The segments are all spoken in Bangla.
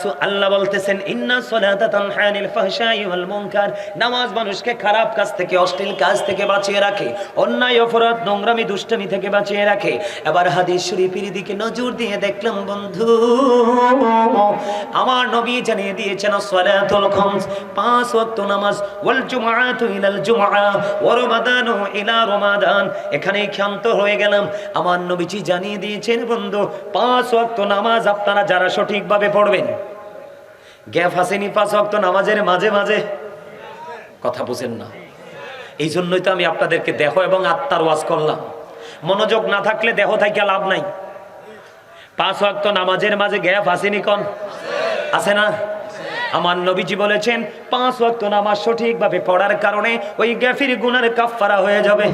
রাসূল আল্লাহ বলতেছেন, ইন্না ফাহশাই ওয়াল মুনকার। নামাজ মানুষকে খারাপ কাজ থেকে, অশ্লীল কাজ থেকে বাঁচিয়ে রাখে, অন্যায়, অপরাধ, নোংরামি থেকে বাঁচিয়ে রাখে। এবার হাদিস শরীফের দিকে নজর দিয়ে দেখলাম, বন্ধু, আমার নবী জানিয়ে দিয়েছেন পাঁচ ওয়াক্ত নামাজ, ওয়াল জুমআতু ইলাল জুমআ ওয়া ইলা রমাদান। এখানেই ক্ষান্ত হয়ে গেলাম। আমার নবীজি জানিয়ে দিয়েছেন, বন্ধু, পাঁচ ওয়াক্ত নামাজ আপনারা যারা সঠিকভাবে পড়বেন গ্যাপ আসেনি পাঁচ ওয়াক্ত নামাজের মাঝে মাঝে? কথা বুঝেন না। এই জন্যই তো আমি আপনাদেরকে দেহ এবং আত্মার ওয়াজ করলাম। মনোযোগ না থাকলে দেহ থেকে লাভ নাই। পাঁচ ওয়াক্ত নামাজের মাঝে গ্যাপ আসেনি কন? আছে না? আমার নবীজি বলেছেন, পাঁচ ওয়াক্ত নামাজ সঠিকভাবে পড়ার কারণে ওই গ্যাফির গুনার কাফফারা হয়ে যাবে।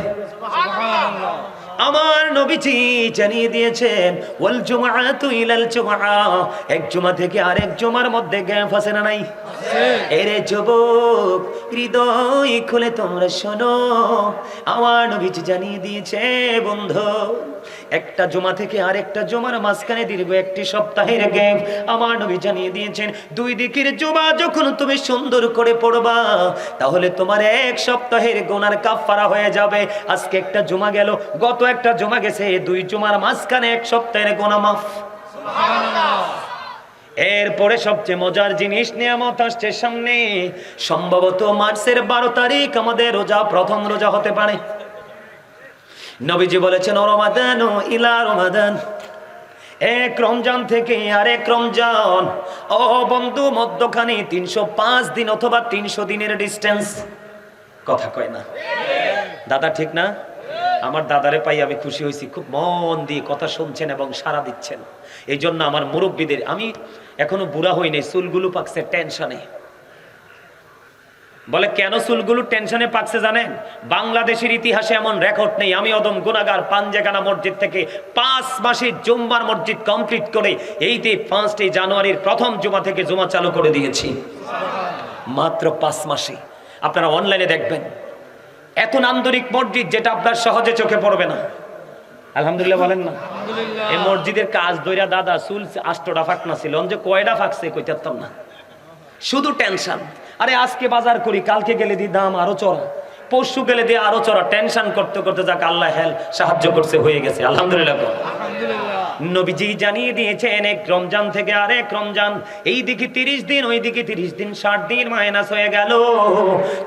আমার নবীজি জানিয়ে দিয়েছেন ওয়াল জুমআতু ইলাল জুমআ। এক জুমা থেকে আরেক জুমার মধ্যে গ্যাপ আছে না নাই? এরে যুবক হৃদয় খুলে তোমরা শোনো। আমার নবীজি জানিয়ে দিয়েছে বন্ধু একটা জমা থেকে আরেকটা জমার মাঝখানে দীর্ঘ একটি সপ্তাহের গ্যাপ আমার নবী জানিয়ে দিয়েছেন, দুই দিকের জমা যখন তুমি সুন্দর করে পড়বা, তাহলে তোমার এক সপ্তাহের গোনার কাফারা হয়ে যাবে। আজকে একটা জমা গেল, গত একটা জমা গেছে, দুই জমার মাঝখানে এক সপ্তাহের গোনা মাফ। এরপরে সবচেয়ে মজার জিনিস নিয়ামত আসছে সামনে। সম্ভবত মার্চের বারো তারিখ আমাদের রোজা, প্রথম রোজা হতে পারে। নবীজি বলেছেন রমাদান, ও ইলা রমাদান। এক রমজান থেকে আরেক রমজান। ও বন্ধু, মধ্যখানে তিনশো পাঁচ দিন অথবা তিনশো দিনের ডিস্টেন্স কথা কয় না। দাদা, ঠিক না? আমার দাদারে পাই আমি খুশি হয়েছি, খুব মন দিয়ে কথা শুনছেন এবং সাড়া দিচ্ছেন। এই জন্য আমার মুরব্বীদের, আমি এখনও বুড়া হইনি চুলগুলো পাকছে, টেনশনে। বলে কেন চুলগুলো টেনশনে পাকছে জানেন? বাংলাদেশের ইতিহাসে এমন রেকর্ড নেই। আমি অদম গুনাগার পাঞ্জেগানা মসজিদ থেকে পাঁচ মাসে জুম্বার মসজিদ কমপ্লিট করে এই যে পাঁচটি জানুয়ারির প্রথম জুমা থেকে জুমা চালু করে দিয়েছি। মাত্র পাঁচ মাসে। আপনারা অনলাইনে দেখবেন। এত নান্দনিক মসজিদ যেটা আপনার সহজে চোখে পড়বে না। আলহামদুলিল্লাহ বলেন না। এই মসজিদের কাজ দইরা দাদা চুল আষ্টটা ফাঁকনা ছিল। যে কয়টা ফাঁকছে কইতাম না। শুধু টেনশন আরে আজকে বাজার করি কালকে গেলে দি দাম আরও চড়া। পরশু গেলে দিয়ে আরও চড়া। টেনশন করতে করতে যাক আল্লাহ হেল সাহায্য করছে হয়ে গেছে। আলহামদুলিল্লাহ। নবীজি জানিয়ে দিয়েছেন এক রমজান থেকে আরেক রমজান। এই দিকে তিরিশ দিন ওই দিকে তিরিশ দিন ষাট দিন মাইনাস হয়ে গেল।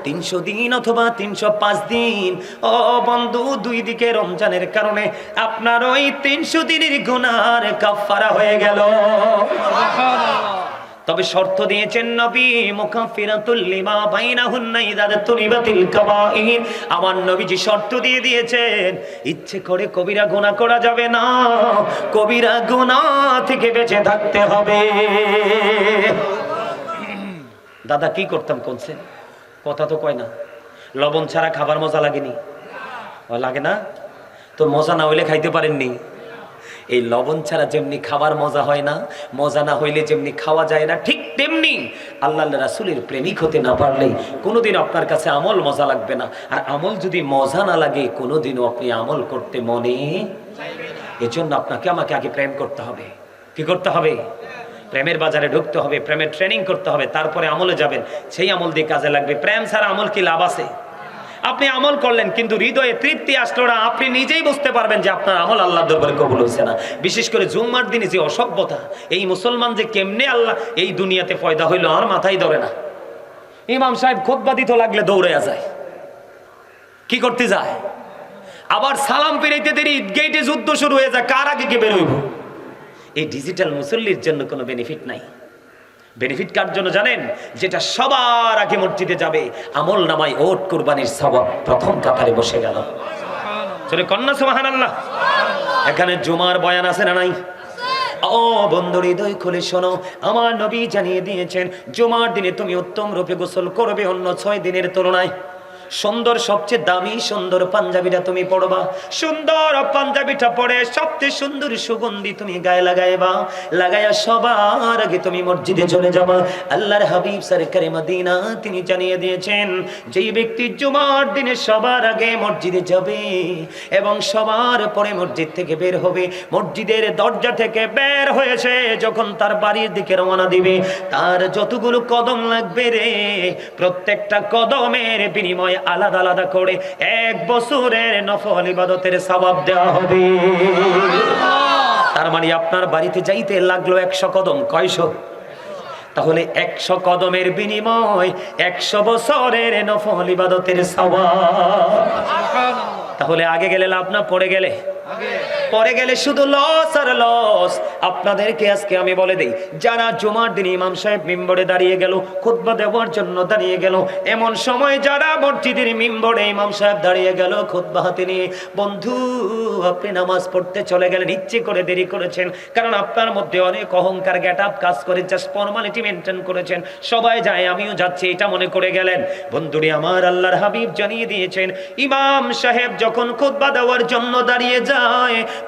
তিনশো দিন অথবা তিনশো পাঁচ দিন। ও বন্ধু দুই দিকে রমজানের কারণে আপনার ওই তিনশো দিনের গুনার কাফারা হয়ে গেল। তবে শর্ত দিয়েছেন নবী মুকাফিরাতুল লিমা বাইনাহুন্না ইদাদাতুনিবাতিল কাবাইর আমার নবীজি শর্ত দিয়ে দিয়েছেন, ইচ্ছে করে কবিরা গুনাহ করা যাবে না, কবিরা গুনাহ থেকে বেঁচে থাকতে হবে। দাদা, কি করতাম কোনছে কথা তো কয় না। লবণ ছাড়া খাবার মজা লাগেনি। লাগে না? তো মজা না হইলে খাইতে পারেননি। এই লবণ ছাড়া যেমনি খাবার মজা হয় না, মজা না হইলে যেমনি খাওয়া যায় না, ঠিক তেমনি আল্লাহ রাসুলের প্রেমিক হতে না পারলেই কোনোদিন আপনার কাছে আমল মজা লাগবে না। আর আমল যদি মজা না লাগে, কোনোদিনও আপনি আমল করতে মনে এজন্য আপনাকে, আমাকে আগে প্রেম করতে হবে। কি করতে হবে? প্রেমের বাজারে ঢুকতে হবে, প্রেমের ট্রেনিং করতে হবে, তারপরে আমলে যাবেন। সেই আমল দিয়ে কাজে লাগবে। প্রেম ছাড়া আমল কি লাভ আছে? আপনি আমল করলেন, কিন্তু হৃদয়ে তৃপ্তি আসলো না, আপনি নিজেই বুঝতে পারবেন যে আপনার আমল আল্লাহ দরবারে কবুল হয়েছে না। বিশেষ করে জুম্মার দিনে যে অসভ্যতা, এই মুসলমান যে কেমনে আল্লাহ, এই দুনিয়াতে পয়দা হইল আর মাথায় ধরে না। ইমাম সাহেব খোদবা দিতে লাগলে দৌড়ে যায়। কি করতে যায়? আবার সালাম পেরাইতে দেরি গেটে যুদ্ধ শুরু হয়ে যায়, কার আগে কে বেরোইব এই ডিজিটাল মুসল্লির জন্য কোনো বেনিফিট নাই। বেনিফিট কার জন্য জানেন? যেটা সবার আগে মসজিদে যাবে। আমল নামাই ওট কুরবানির সবাব প্রথম কাতারে বসে গেল। চলে কন্যা সুবাহান আল্লাহ এখানে জুমার বয়ান আছে না নাই? ও বন্ধুর হৃদয় খুলে শোনো, আমার নবী জানিয়ে দিয়েছেন, জুমার দিনে তুমি উত্তম রূপে গোসল করবে অন্য ছয় দিনের তুলনায়। সুন্দর, সবচেয়ে দামি সুন্দর পাঞ্জাবিটা তুমি পড়বা। সুন্দর পাঞ্জাবিটা পরে সবচেয়ে সুন্দর সুগন্ধি তুমি গায়ে লাগাইবা। লাগাইয়া সবার আগে তুমি মসজিদে চলে যাবা। আল্লাহর হাবিব সরকারে মদিনা তিনি জানিয়ে দিয়েছেন, যেই ব্যক্তি জুমার দিনে সবার আগে মসজিদে যাবে এবং সবার পরে মসজিদ থেকে বের হবে, মসজিদের দরজা থেকে বের হয়েছে যখন তার বাড়ির দিকে রওনা দিবে, তার যতগুলো কদম লাগবে রে, প্রত্যেকটা কদমের বিনিময়ে আলাদা আলাদা করে এক বছরের নফল ইবাদতের সবাব দেওয়া হবে। তার মানে আপনার বাড়িতে যাইতে লাগল একশো কদম, কয়শো? তাহলে একশো কদমের বিনিময় একশো বছরের নফল ইবাদতের সবাব তাহলে আগে গেলে লাভ না পড়ে গেলে? পরে গেলে শুধু লস আর লস আপনাদেরকে আজকে আমি বলে দেই, যারা জুমার দিন ইমাম সাহেব মিম্বরে দাঁড়িয়ে গেল, খুতবা দেওয়ার জন্য দাঁড়িয়ে গেল, এমন সময় যারা মসজিদের মিম্বরে ইমাম সাহেব দাঁড়িয়ে গেল খুতবা হাতে নিয়ে, বন্ধু, আপনি নামাজ পড়তে চলে গেলেন, ইচ্ছে করে দেরি করেছেন, কারণ আপনার মধ্যে অনেক অহংকার গ্যাট আপ কাজ করে জাস্ট ফর্মালিটি মেনটেন করেছেন, সবাই যায়, আমিও যাচ্ছি, এটা মনে করে গেলেন। বন্ধুরে, আমার আল্লাহর হাবিব জানিয়ে দিয়েছেন, ইমাম সাহেব যখন খুতবা দেওয়ার জন্য দাঁড়িয়ে যায়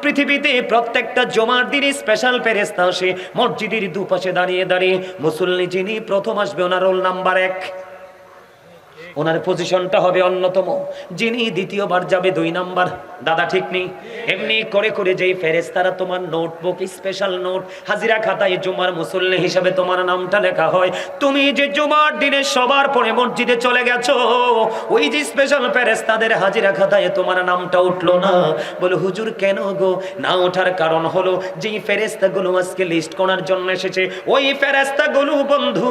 পৃথিবীতে প্রত্যেকটা জমার দিনই স্পেশাল ফেরেস্তা আসে। মসজিদের দুপাশে দাঁড়িয়ে দাঁড়িয়ে মুসল্লি যিনি প্রথম আসবে, ওনার রোল নাম্বার এক। ওনার পজিশনটা হবে অন্যতম। যিনি দ্বিতীয়বার যাবে দুই নাম্বার। দাদা ঠিক নেই। এমনি করে করে যেই ফেরেস্তারা তোমার নোটবুক স্পেশাল নোট, হাজিরা খাতায় জুমার মুসল্লি হিসাবে তোমার নামটা লেখা হয়, তুমি যে জুমার দিনে সবার পরে মসজিদে চলে গেছো, ওই যে স্পেশাল ফেরেস্তাদের হাজিরা খাতায় তোমার নামটা উঠল না। বলে, হুজুর, কেন গো? না ওঠার কারণ হলো যেই ফেরেস্তাগুলো আজকে লিস্ট করার জন্য এসেছে, ওই ফেরেস্তাগুলো বন্ধু,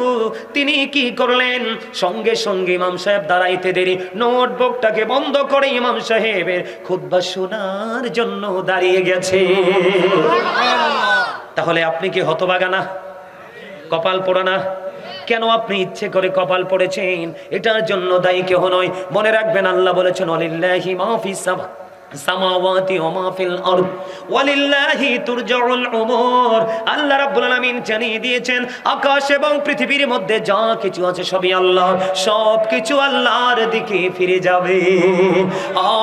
তিনি কি করলেন? সঙ্গে সঙ্গে ইমাম দাঁড়াইতে দেরি। নোটবুকটাকে বন্ধ করে ইমাম সাহেবের খুদ্া শোনার জন্য দাঁড়িয়ে গেছে। তাহলে আপনি কি হতবাগা না? কপাল পোড়া না? কেন আপনি ইচ্ছে করে কপাল পড়েছেন? এটার জন্য দায়ী কেহ নয়। মনে রাখবেন আল্লাহ বলেছেন অলিল্লাহি মাহফিস সামাওয়াতি আল্লাহ জানিয়ে দিয়েছেন, আকাশ এবং পৃথিবীর মধ্যে যা কিছু আছে সবই সব কিছু আল্লাহর দিকে ফিরে যাবে।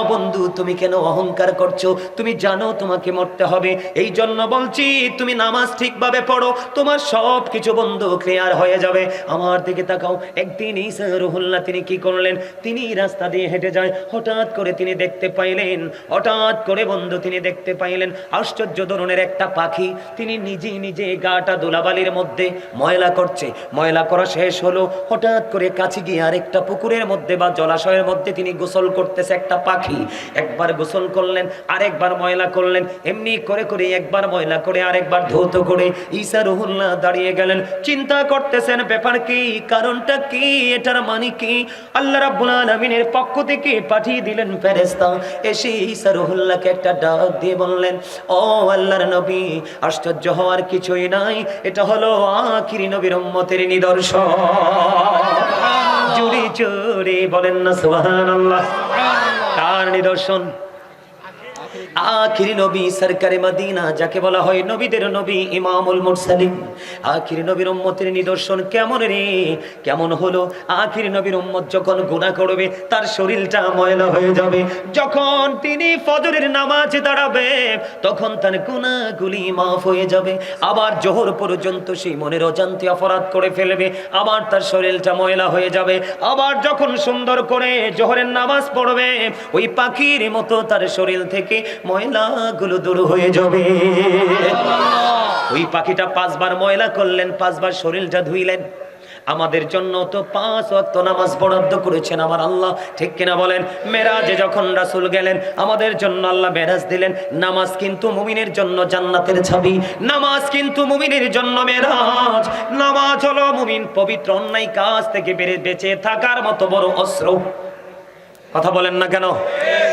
বন্ধু, তুমি কেন অহংকার করছ? তুমি জানো তোমাকে মরতে হবে। এই জন্য বলছি, তুমি নামাজ ঠিকভাবে পড়ো, তোমার সব কিছু বন্ধু ক্লিয়ার হয়ে যাবে। আমার দিকে তাকাও। একদিন রুহুল্লাহ তিনি কি করলেন? তিনি রাস্তা দিয়ে হেঁটে যায়। হঠাৎ করে তিনি দেখতে পাইলেন হঠাৎ করে বন্ধু তিনি দেখতে পাইলেন আশ্চর্য ধরনের একটা পাখি। তিনি নিজে নিজে গাটা দোলাবালির মধ্যে ময়লা করছে। ময়লা করা শেষ হলো। হঠাৎ করে কাছে গিয়ে আরেকটা পুকুরের মধ্যে বা জলাশয়ের মধ্যে তিনি গোসল করতেছে একটা পাখি। একবার গোসল করলেন, আরেকবার ময়লা করলেন। এমনি করে করে একবার ময়লা করে, আরেকবার ধৌত করে ঈসা রহুল্লাহ দাঁড়িয়ে গেলেন। চিন্তা করতেছেন, ব্যাপার কি? কারণটা কি? এটার মানে কি? আল্লাহ রাব্বুল আলামিনের পক্ষ থেকে পাঠিয়ে দিলেন ফেরেশতা। এসে ঈসা রহুল্লাহকে একটা ডাক দিয়ে বললেন ও আল্লাহর নবী আশ্চর্য হওয়ার কিছুই নাই। এটা হলো আখিরি নবীর উম্মতের নিদর্শন। জুড়ি চুরি বলেন না সুবহানাল্লাহ। তার নিদর্শন? আখিরি নবী সরকারে মদিনা, যাকে বলা হয় নবীদের নবী ইমামুল মুরসালিম আখিরি নবীর উম্মতের নিদর্শন কেমন রে? কেমন হলো? আখিরি নবীর উম্মত যখন গুনাহ করবে, তার শরীরটা ময়লা হয়ে যাবে। যখন তিনি ফজরের নামাজে দাঁড়াবে, তখন তার গুনাহগুলি মাফ হয়ে যাবে। আবার জোহর পর্যন্ত সেই মনের অজান্তে অপরাধ করে ফেলবে। আবার তার শরীরটা ময়লা হয়ে যাবে। আবার যখন সুন্দর করে জোহরের নামাজ পড়বে, ওই পাখির মতো তার শরীর থেকে ময়লাগুলো দূর হয়ে যাবে। ওই পাখিটা পাঁচবার ময়লা করলেন, পাঁচবার শরীরটা ধুইলেন। আমাদের জন্য তো পাঁচ ওয়াক্ত নামাজ বরাদ্দ করেছেন আমার আল্লাহ। ঠিক কিনা বলেন? মেরাজে যখন রাসূল গেলেন, আমাদের জন্য আল্লাহ মেরাজ দিলেন। নামাজ কিন্তু মুমিনের জন্য জান্নাতের ছাবি। নামাজ কিন্তু মুমিনের জন্য মেরাজ। নামাজ হলো মুমিন পবিত্র অন্যায় কাজ থেকে বেড়ে বেঁচে থাকার মতো বড় অস্ত্র। কথা বলেন না কেন?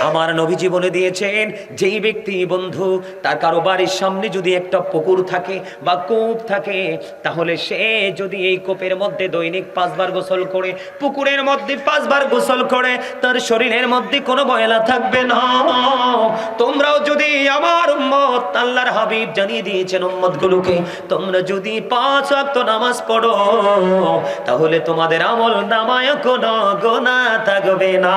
আমার নবী জীবনে দিয়েছেন, যেই ব্যক্তি বন্ধু, তার কারও বাড়ির সামনে যদি একটা পুকুর থাকে বা কূপ থাকে, তাহলে সে যদি এই কূপের মধ্যে দৈনিক পাঁচবার গোসল করে, পুকুরের মধ্যে পাঁচবার গোসল করে, তার শরীরের মধ্যে কোনো ময়লা থাকবে না। তোমরাও যদি আমার উম্মত, আল্লাহর হাবিব জানিয়ে দিয়েছেন উম্মত গুলোকে তোমরা যদি পাঁচ ওয়াক্ত নামাজ পড়ো, তাহলে তোমাদের আমল নামায় কোনো গোনা থাকবে না।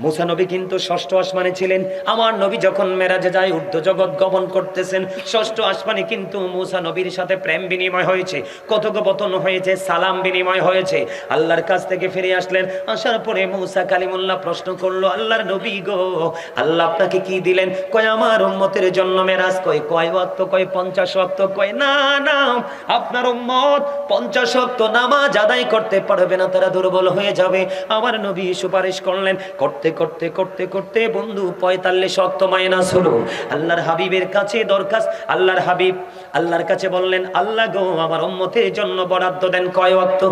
মুসা নবী কিন্তু ষষ্ঠ আসমানে ছিলেন। আমার নবী যখন মেরাজে যায় ঊর্ধ্ব জগৎ গমন করতেছেন। ষষ্ঠ আসমানে কিন্তু মুসা নবীর সাথে প্রেম বিনিময় হয়েছে, কথোপকথন হয়েছে, সালাম বিনিময় হয়েছে। আল্লাহর কাছ থেকে ফিরে আসলেন। আসার পরে মুসা কালিমুল্লাহ প্রশ্ন করল, আল্লাহর নবী গো, আল্লাহ আপনাকে কি দিলেন? কয়, আমার উম্মতের জন্য মেরাজ। কয় কয় ওয়াক্ত, কয় পঞ্চাশ ওয়াক্ত? কয়, না না, আপনার উম্মত পঞ্চাশ ওয়াক্ত নামাজ আদায় করতে পারবে না, তারা দুর্বল হয়ে যাবে। আমার নবী সুপারিশ করলেন, করতে করতে করতে করতে করতে বন্ধু পঁয়তাল্লিশ অক্ত মাইনাস হলো। আল্লাহর হাবিবের কাছে দরখাস্ত, আল্লাহর হাবিব আল্লাহর কাছে বললেন, আল্লাহ গো, আমার উম্মতের জন্য বরাদ্দ দেন কয় ওয়াক্ত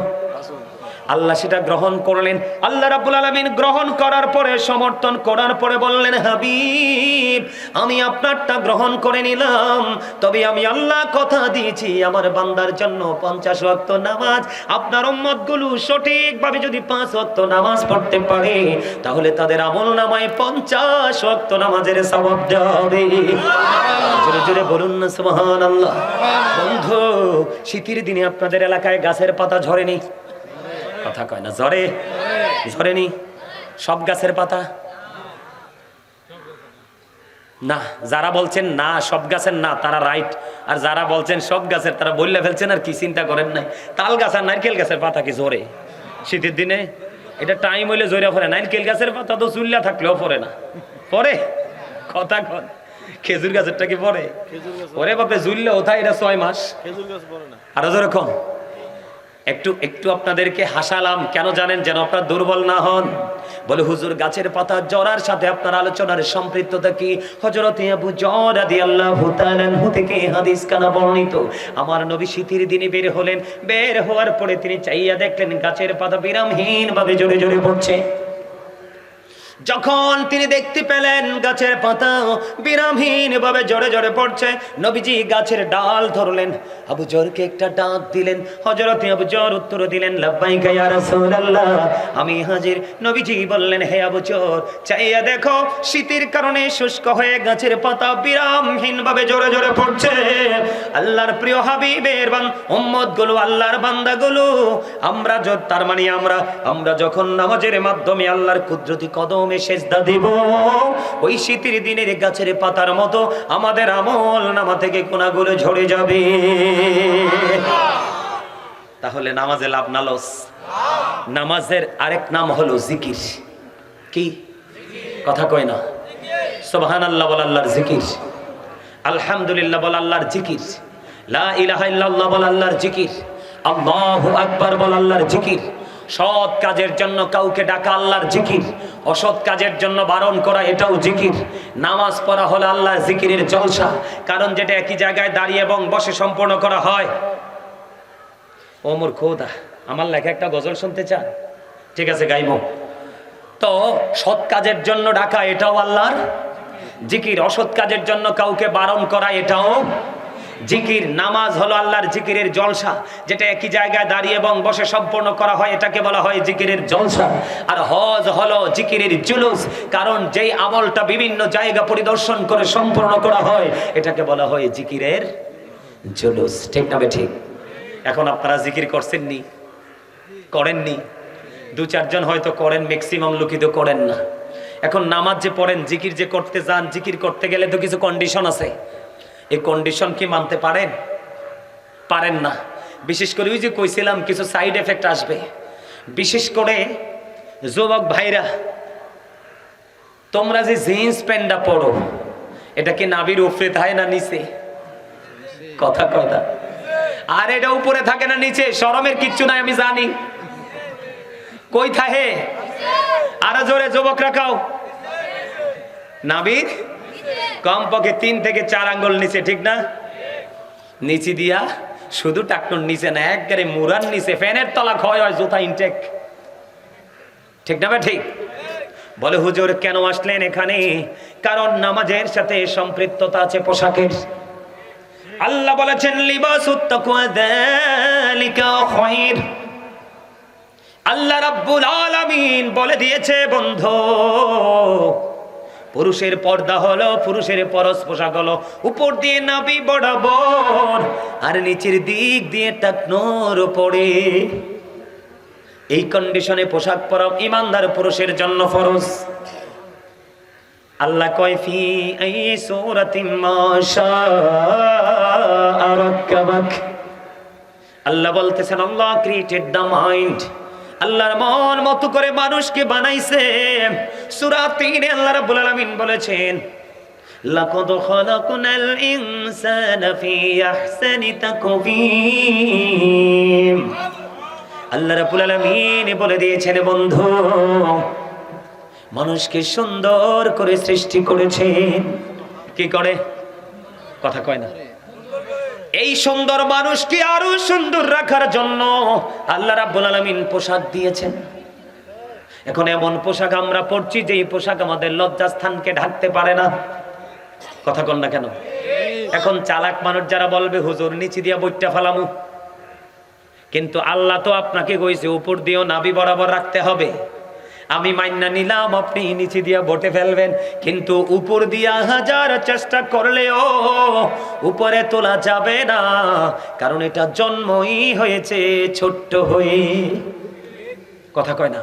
আল্লাহ সেটা গ্রহণ করলেন। আল্লাহ রাব্বুল আলামিন গ্রহণ করার পরে সমর্থন করার পরে বললেন হাবিব আমি আপনারটা গ্রহণ করে নিলাম। তবে আমি আল্লাহ কথা দিয়েছি আমার বান্দার জন্য পঞ্চাশ ওয়াক্ত নামাজ। আপনার উম্মতগুলো সঠিকভাবে যদি পাঁচ ওয়াক্ত নামাজ পড়তে পারে তাহলে তাদের আমল নামায় পঞ্চাশ ওয়াক্ত নামাজের সওয়াব যাবে জোরে জোরে বলুন না সুবহানাল্লাহ। বন্ধু শীতের দিনে আপনাদের এলাকায় গাছের পাতা ঝরেনি। কথা কয় না ঝরে? ঝরেনি সব গাছের পাতা? না যারা বলছেন না সব গাছের না তারা রাইট আর যারা বলছেন সব গাছের তারা বললে ফেলছেন আর কি চিন্তা করেন নাই। তাল গাছ আর নারকেল গাছের পাতা কি ঝরে? শীতের দিনে? এটা টাইম হইলে জোরে পড়ে। নারকেল গাছের পাতা তো চুল্লা থাকলেও পড়ে না। পরে কথা কন। খেজুর গাছেরটা কি পরে ওরে বাপে জুললে ওথায় এটা ছয় মাস। খেজুর গাছ পড়ে না। আরও যেরকম একটু একটু আপনাদেরকে হাসালাম, কেন জানেন যেন আপনার দুর্বল না হন? বলে, হুজুর, গাছের পাতা জরার সাথে আপনার আলোচনার সম্পৃক্ততা কি? হজরত আবু রাদিয়াল্লাহু তাআলা থেকে হাদিস কানা বর্ণিত। আমার নবী শীতের দিনে বের হলেন। বের হওয়ার পরে তিনি চাইয়া দেখলেন গাছের পাতা বিরামহীন ভাবে জোরে জোরে পড়ছে। যখন তিনি দেখতে পেলেন গাছের পাতা বিরামহীন ভাবে জোরে জোরে পড়ছে, নবীজি গাছের ডাল ধরলেন। আবু জরকে একটা ডাক দিলেন। হযরত আবু জর উত্তর দিলেন, লাব্বাইকা ইয়া রাসূলুল্লাহ। আমি হাজির। নবীজি বললেন, হে আবু জর, চাইয়া দেখো, শীতের কারণে শুষ্ক হয়ে গাছের পাতা বিরামহীন ভাবে জোরে জোরে পড়ছে। আল্লাহর প্রিয় হাবিবের বান উম্মতগুলো আল্লাহর বান্দা গুলো আমরা তার মানে আমরা আমরা যখন নামাজের মাধ্যমে আল্লাহর কুদরতি কদমে সেজদা দিব। ওই শীতের দিনের গাছের পাতার মতো আমাদের আমল নামা থেকে কোনাগুলো ঝরে যাবে। তাহলে নামাজে লাভ না লস। নামাজের আরেক নাম হলো জিকির। কি? কথা কয় না। সোবাহান আল্লাহ বল আল্লাহর জিকির। আলহামদুলিল্লাহ বল আল্লাহর জিকির। লা ইলাহা ইল্লাল্লাহ বল আল্লাহর জিকির। আল্লাহু আকবার বল আল্লাহর জিকির। সৎ কাজের জন্য কাউকে ডাকা আল্লাহর জিকির। অসৎ কাজের জন্য বারণ করা এটাও জিকির। নামাজ পড়া হলো আল্লাহর জিকিরের জলসা। কারণ যেটা একই জায়গায় দাঁড়িয়ে এবং বসে সম্পূর্ণ করা হয়। ওমর খোদা, আমার লেখা একটা গজল শুনতে চান? ঠিক আছে, গাইব। তো সৎ কাজের জন্য ডাকা এটাও আল্লাহর জিকির। অসৎ কাজের জন্য কাউকে বারণ করা এটাও জিকির নামাজ হলো আল্লাহর জিকিরের জলসা, যেটা একই জায়গায় দাঁড়িয়ে এবং বসে সম্পূর্ণ করা হয়, এটাকে বলা হয় জিকিরের জলসা। আর হজ হলো জিকিরের জুলুস, কারণ যেই আমলটা বিভিন্ন জায়গা পরিদর্শন করে সম্পূর্ণ করা হয়, এটাকে বলা হয় জিকিরের জুলুস। ঠিক না ঠিক? এখন আপনারা জিকির করছেননি? করেননি? দু চারজন হয়তো করেন ম্যাক্সিমাম লোকই তো করেন না। এখন নামাজ যে পড়েন, জিকির যে করতে যান, জিকির করতে গেলে তো কিছু কন্ডিশন আছে। এই কন্ডিশন কি মানতে পারেন? পারেন না। বিশেষ করে ওই যে কইছিলাম, কিছু সাইড এফেক্ট আসবে। বিশেষ করে যুবক ভাইরা, তোমরা যে জিন্স প্যান্টটা পরো, এটা কি নাবির উপরে থাকে না নিচে? কথা কথা আর এটা উপরে থাকে না নিচে শরমের কিচ্ছু নাই, আমি জানি। কই থাহে আরও জোরে যুবক রাখাও নাবির কমপক্ষে তিন থেকে চার আঙ্গুল নিচে, ঠিক না? নিচে দিয়া শুধু টাকটুর নিচে না, একবারে মুরার নিচে, ফ্যানের তলা ক্ষয় হয়, জুতা ইনটেক ঠিক না ঠিক? বলে, হুজুর, কেন আসলেন এখানে? কারণ নামাজের সাথে সম্পৃক্ততা আছে পোশাকের। আল্লাহ বলেছেন খায়র আল্লাহ রাব্বুল আলামিন বলে দিয়েছে, বন্ধু পুরুষের পর্দা হলো, পুরুষের পরশ পোশাক হলো। উপর দিয়ে নাবি বরাবর আর নিচের দিক দিয়ে টাকনোর উপরে। এই কন্ডিশনে পোশাক পরা ইমানদার পুরুষের জন্য ফরজ। আল্লাহ কয়, ফি আই সূরাতিন মা শাআ রাক্কাবাক আল্লাহ বলতেছেন, আল্লাহ ক্রিয়েটেড দ্য মাইন্ড আল্লাহর মন মতো করে মানুষকে বানাইছে। সূরা 3 এ আল্লাহ রাব্বুল আলামিন বলেছেন, লাকাদ খালাকনাল ইনসানা ফি আহসানি তাকবীম আল্লাহ রাব্বুল আলামিন বলে দিয়েছেন, বন্ধু, মানুষকে সুন্দর করে সৃষ্টি করেছেন। কি করে? কথা কয় না। এই সুন্দর মানুষকে আরও সুন্দর রাখার জন্য আল্লাহ রাব্বুল আলামিন পোশাক দিয়েছেন। এখন এমন পোশাক আমরা পরছি যে পোশাক আমাদের লজ্জাস্থানকে ঢাকতে পারে না। কথা কন না কেন? এখন চালাক মানুষ যারা বলবে, হুজুর, নিচে দিয়া বইটা ফালামু। কিন্তু আল্লাহ তো আপনাকে কইছে, উপর দিয়েও নাবি বরাবর রাখতে হবে। আমি মাইনা নিলাম, আপনি নিচে দিয়া ভোটে ফেলবেন। কিন্তু উপর দিয়া হাজার চেষ্টা করলেও উপরে তোলা যাবে না, কারণ এটা জন্মই হয়েছে, ছোট্ট হয়ে। কথা কয় না?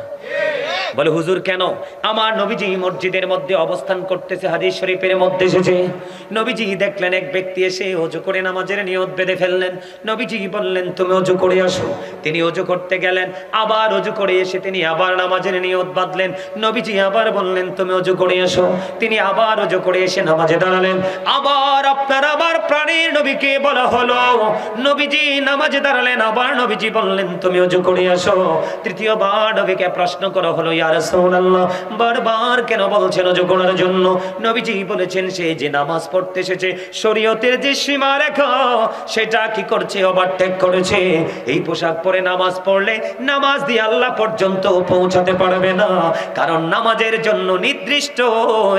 বলে, হুজুর, কেন? আমার নবীজি মসজিদের মধ্যে অবস্থান করতেছে, হাদিস শরীফের মধ্যে এসেছে। নবীজি দেখলেন, এক ব্যক্তি এসে অজু করে নামাজের নিয়ত বেঁধে ফেললেন। নবীজি বললেন, তুমি অজু করে আসো। তিনি অজু করতে গেলেন, আবার অজু করে এসে তিনি আবার নামাজের নিয়ত বাঁধলেন। নবীজি আবার বললেন, তুমি অজু করে আসো। তিনি আবার অজু করে এসে নামাজে দাঁড়ালেন। আবার আপনার আবার প্রাণীর নবীকে বলা হলো। নবীজি নামাজে দাঁড়ালেন, আবার নবীজি বললেন, তুমি অজু করে আসো। তৃতীয়বার নবীকে প্রশ্ন করা হলো ইয়া রাসূলুল্লাহ বারবার কেন বলছেন অজু করার জন্য? নবীজি বলেছেন সে যে নামাজ পড়তে এসেছে শরীয়তের যে সীমা রেখা সেটা কি করছে? ওভারটেক করেছে। এই পোশাক পরে নামাজ পড়লে নামাজ দিয়ে আল্লাহ পর্যন্ত পৌঁছাতে পারবে না। কারণ নামাজের জন্য নির্দিষ্ট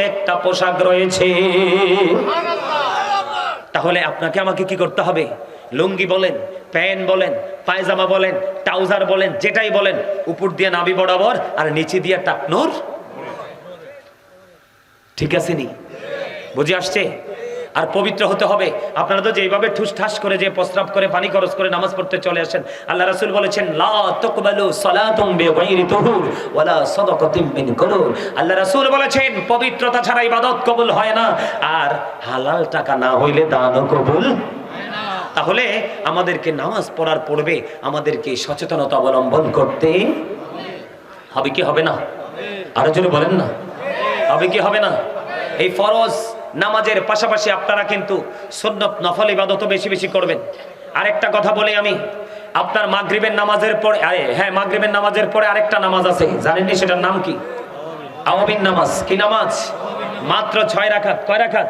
একটা পোশাক রয়েছে। তাহলে আপনাকে আমাকে কি করতে হবে? লুঙ্গি বলেন প্যান্ট বলেন, পায়জামা বলেন, ট্রাউজার বলেন, যেটাই বলেন, উপর দিয়ে নাবি বরাবর আর নিচে দিয়ে টাকনোর ঠিক আছে নি? বুঝে আসছে? আর পবিত্র হতে হবে। আপনারা তো যেভাবে ঠুস ঠাস করে যে প্রস্রাব করে, পানি খরচ করে নামাজ পড়তে চলে আসেন, আল্লাহ রাসুল বলেছেন আল্লাহ রাসূল বলেছেন, পবিত্রতা ছাড়া ইবাদত কবুল হয় না, আর হালাল টাকা না হইলে দানও কবুল তাহলে আমাদেরকে নামাজ পড়ার পড়বে আমাদেরকে সচেতনতা অবলম্বন করতে হবে কি হবে না? আরও জোরে বলেন না। হবে কি হবে না? এই ফরজ নামাজের পাশাপাশি আপনারা কিন্তু সুন্নত নফল ইবাদত বেশি বেশি করবেন। আরেকটা কথা বলি আমি, আপনার মাগরিবের নামাজের পরে হ্যাঁ মাগরিবের নামাজের পরে আরেকটা নামাজ আছে, জানেননি সেটার নাম কি? আওয়াবিন নামাজ, কি নামাজ? মাত্র ছয় রাখাত, কয় রাখাত?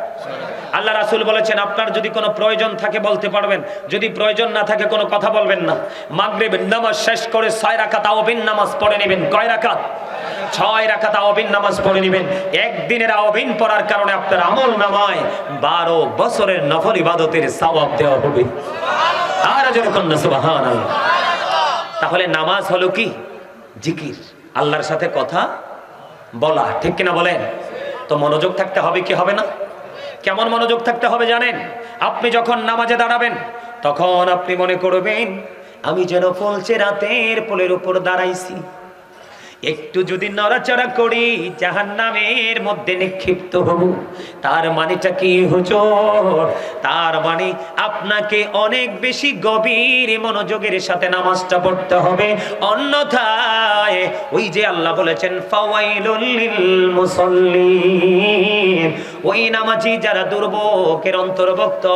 আল্লাহ রাসুল বলেছেন, আপনার যদি কোনো প্রয়োজন থাকে বলতে পারবেন। যদি প্রয়োজন না থাকে কোনো কথা বলবেন না। মাগরিব নামাজ শেষ করে ছয় রাখা রাখাত আওবিন নামাজ পড়ে নেবেন। কয় রাখাত ছয় রাখা রাখাত আওবিন নামাজ পড়ে নেবেন। একদিনের আওবিন পড়ার কারণে আপনার আমল নামায় বারো বছরের নফল ইবাদতের সওয়াব দেওয়া হবে। আর যেরকম তাহলে নামাজ হলো কি? জিকির। আল্লাহর সাথে কথা বলা। ঠিক কিনা বলেন? তো মনোযোগ থাকতে হবে কি হবে না? কেমন মনোযোগ থাকতে হবে জানেন? আপনি যখন নামাজে দাঁড়াবেন, তখন আপনি মনে করবেন, আমি যেন ফলছে রাতের পোলের উপর দাঁড়াইছি। একটু যদি নড়াচড়া করি জাহান নামের মধ্যে নিক্ষিপ্ত হব। তার মানেটা কি, হুজুর? তার মানে আপনাকে অনেক বেশি গভীর মনোযোগের সাথে নামাজটা পড়তে হবে। অন্যথায় ওই যে আল্লাহ বলেছেন, ফাওয়াইলুল লিল ওই নামাজি যারা দুর্ভোগের অন্তর্ভুক্ত,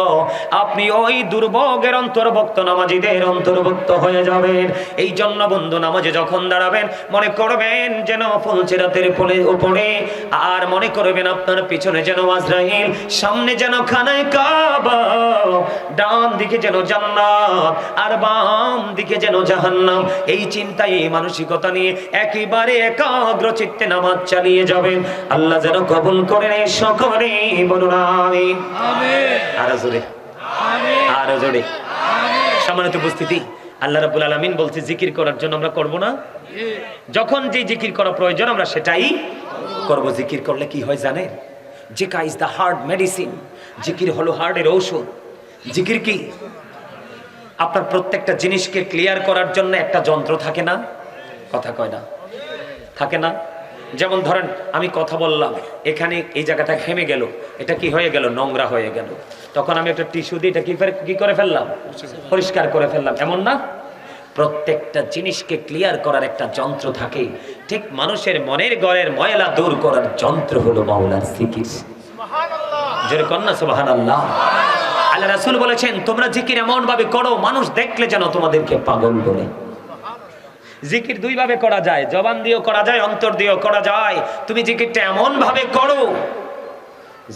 আপনি ওই দুর্ভোগের অন্তর্ভুক্ত নামাজিদের অন্তর্ভুক্ত হয়ে যাবেন। এই জন্য বন্ধু, নামাজে যখন দাঁড়াবেন, মনে করবেন যেন ফুলচেরাতের উপরে আর মনে করবেন আপনার পিছনে যেন আজরাইল, সামনে যেন খানায় কাবা, ডান দিকে যেন জান্নাত, আর বাম দিকে যেন জাহান্নাম। এই চিন্তায় মানসিকতা নিয়ে একেবারে একাগ্র চিত্তে নামাজ চালিয়ে যাবেন আল্লাহ যেন কবুল করে নেয় সকলে বলুন আমিন। আরও জোরে। আরও জোরে। সম্মানিত উপস্থিতি আল্লাহ রাব্বুল আলামিন বলছে জিকির করার জন্য আমরা করব না? যখন যে জিকির করা প্রয়োজন আমরা সেটাই করব। জিকির করলে কি হয় জানেন? জিকা ইজ দ্য হার্ড মেডিসিন জিকির হলো হার্টের ঔষধ। জিকির কি? আপনার প্রত্যেকটা জিনিসকে ক্লিয়ার করার জন্য একটা যন্ত্র থাকে না? কথা কয় না। থাকে না? যেমন ধরেন আমি কথা বললাম এখানে এই জায়গাটা ঘেমে গেল এটা কি হয়ে গেল? নোংরা হয়ে গেল। তখন আমি একটা টিস্যু দিয়ে এটা কি কি করে ফেললাম? পরিষ্কার করে ফেললাম। এমন না? প্রত্যেকটা জিনিসকে ক্লিয়ার করার একটা যন্ত্র থাকে। ঠিক মানুষের মনের গড়ের ময়লা দূর করার যন্ত্র হলো মাওলার জোরে কন্যা সুবাহান আল্লাহ আল্লাহ রাসূল বলেছেন তোমরা জিকির এমন ভাবে করো মানুষ দেখলে যেন তোমাদেরকে পাগল বলে। জিকির দুই ভাবে করা যায়। জবান দিয়েও করা যায়, অন্তর দিয়েও করা যায়। তুমি জিকিরটা এমন ভাবে করো,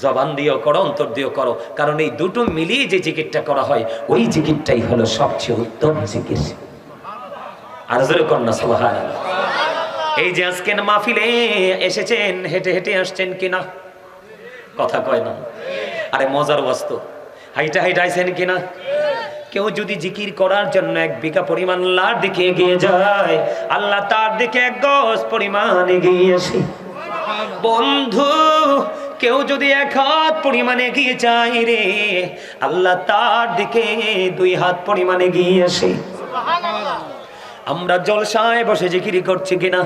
জবান দিয়েও করো, অন্তর দিয়েও করো। কারণ এই দুটো মিলিয়ে যে জিকিরটা করা হয়, ওই জিকিরটাই হলো সবচেয়ে উত্তম জিকির। আর জোরে কন্যা সুবহান এই যে আজকে মাহফিলে এসেছেন, হেঁটে হেঁটে আসছেন কিনা? কথা কয় না। আরে মজার বস্তু। হাইটা হাইটা আইছেন কিনা? কেউ যদি জিকির করার জন্য এক বিঘা পরিমাণ আল্লাহর দিকে এগিয়ে যায়, আল্লাহ তার দিকে এক গজ পরিমাণ এগিয়ে আসে। বন্ধু, কেউ যদি এক হাত পরিমাণে গিয়ে যায় রে, আল্লাহ তার দিকে দুই হাত পরিমাণে এগিয়ে আসে। আমরা জলসায় বসে জিকিরি করছি কিনা?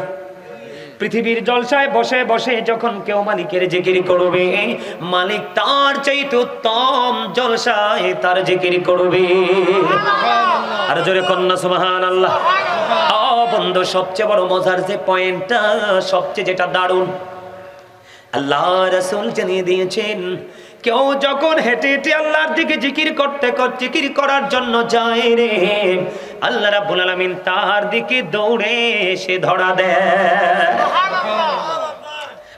পৃথিবীর জলসায় বসে বসে যখন কেউ মালিকের জিকির করবে মালিক তার চাইতে উত্তম জলসায় তার জিকির করবে। আর জোরে কন্যা সুবহান আল্লাহ বন্ধু সবচেয়ে বড় মজার যে পয়েন্টটা সবচেয়ে যেটা দারুণ আল্লাহ রাসূল জানিয়ে দিয়েছেন কেউ যখন হেঁটে হেঁটে আল্লাহর দিকে জিকির করতে কর- জিকির করার জন্য যায় রে, আল্লাহ রাব্বুল আলামিন তার দিকে দৌড়ে এসে ধরা দেয়।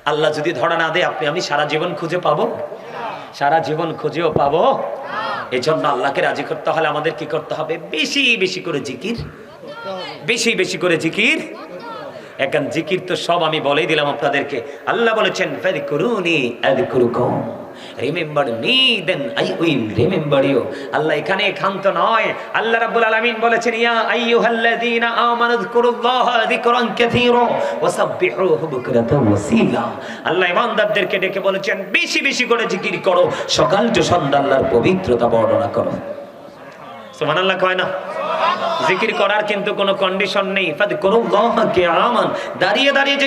আল্লাহ যদি ধরা না দেয়, আপনি, আমি সারা জীবন খুঁজে পাবো? সারা জীবন খুঁজেও পাবো? এই জন্য আল্লাহকে রাজি করতে হলে আমাদের কি করতে হবে? বেশি বেশি করে জিকির। বেশি বেশি করে জিকির। এখন জিকির তো সব আমি বলেই দিলাম আপনাদেরকে। আল্লাহ বলেছেন ফাযকুরুনি আযকুরুকুম। Remember me then I will remember you Allah এখানে ক্ষান্ত নয়। আল্লাহ রাব্বুল আলামিন বলেছেন, ইয়া আইয়ুহাল্লাযীনা আমানু যকুরুল্লাহা যিকরান কাসীরা ওয়াসাব্বিহুহু বুকরাতাও ওয়াসীলা। আল্লাহ ইমানদারদেরকে ডেকে বলেছেন, বেশি বেশি করে জিকির করো। সকাল টু সন্ধ্যা আল্লাহর পবিত্রতা বর্ণনা করো। সুবহানাল্লাহ কয় না? জিকির করার কিন্তু কোনো কন্ডিশন নেই। ফাদ করুল্লাহকে আমান দাঁড়িয়ে দাঁড়িয়ে